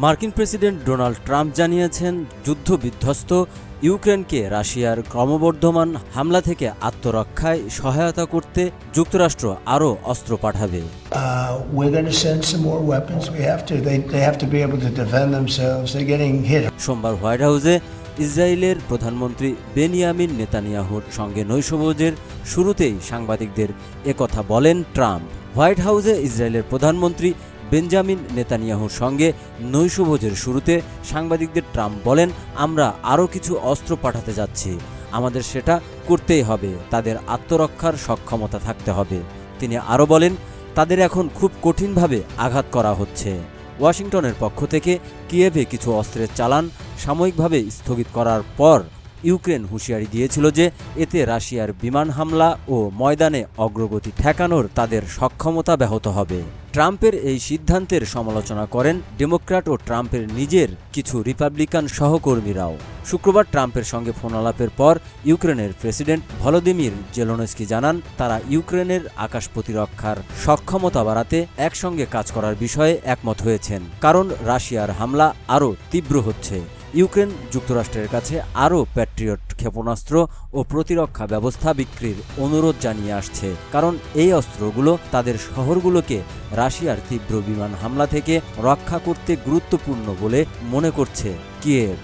মার্কিন president Donald Trump জানিয়েছেন যুদ্ধ বিধ্বস্ত ইউক্রেনকে রাশিয়ার ক্রমবর্ধমান হামলা থেকে আত্মরক্ষায় সহায়তা করতে যুক্তরাষ্ট্র আরও অস্ত্র পাঠাবে। Uh. সোমবার হোয়াইট হাউসে ইসরায়েলের প্রধানমন্ত্রী বেনিয়ামিন নেতানিয়াহুর সঙ্গে নৈশভোজের শুরুতেই সাংবাদিকদের একথা বলেন ট্রাম্প। হোয়াইট হাউসে ইসরায়েলের প্রধানমন্ত্রী বেঞ্জামিন নেতানিয়াহুর সঙ্গে নৈশভোজের শুরুতে সাংবাদিকদের ট্রাম্প বলেন, আমরা আরও কিছু অস্ত্র পাঠাতে যাচ্ছি। আমাদের সেটা করতেই হবে। তাদের আত্মরক্ষার সক্ষমতা থাকতে হবে। তিনি আরও বলেন, তাদের এখন খুব কঠিনভাবে আঘাত করা হচ্ছে। ওয়াশিংটনের পক্ষ থেকে কিয়েভে কিছু অস্ত্রের চালান সাময়িকভাবে স্থগিত করার পর ইউক্রেন হুঁশিয়ারি দিয়েছিল যে এতে রাশিয়ার বিমান হামলা ও ময়দানে অগ্রগতি ঠেকানোর তাদের সক্ষমতা ব্যাহত হবে। ট্রাম্পের এই সিদ্ধান্তের সমালোচনা করেন ডেমোক্র্যাট ও ট্রাম্পের নিজের কিছু রিপাবলিকান সহকর্মীরাও। শুক্রবার ট্রাম্পের সঙ্গে ফোন আলাপের পর ইউক্রেনের প্রেসিডেন্ট ভলোদিমির জেলোনস্কি জানান, তারা ইউক্রেনের আকাশ প্রতিরক্ষার সক্ষমতা বাড়াতে একসঙ্গে কাজ করার বিষয়ে একমত হয়েছেন। কারণ রাশিয়ার হামলা আরও তীব্র হচ্ছে। ইউক্রেন যুক্তরাষ্ট্রের কাছে আরও প্যাট্রিয়ট ক্ষেপণাস্ত্র ও প্রতিরক্ষা ব্যবস্থা বিক্রির অনুরোধ জানিয়ে আসছে। কারণ এই অস্ত্রগুলো তাদের শহরগুলোকে রাশিয়ার তীব্র বিমান হামলা থেকে রক্ষা করতে গুরুত্বপূর্ণ বলে মনে করছে কিয়েভ।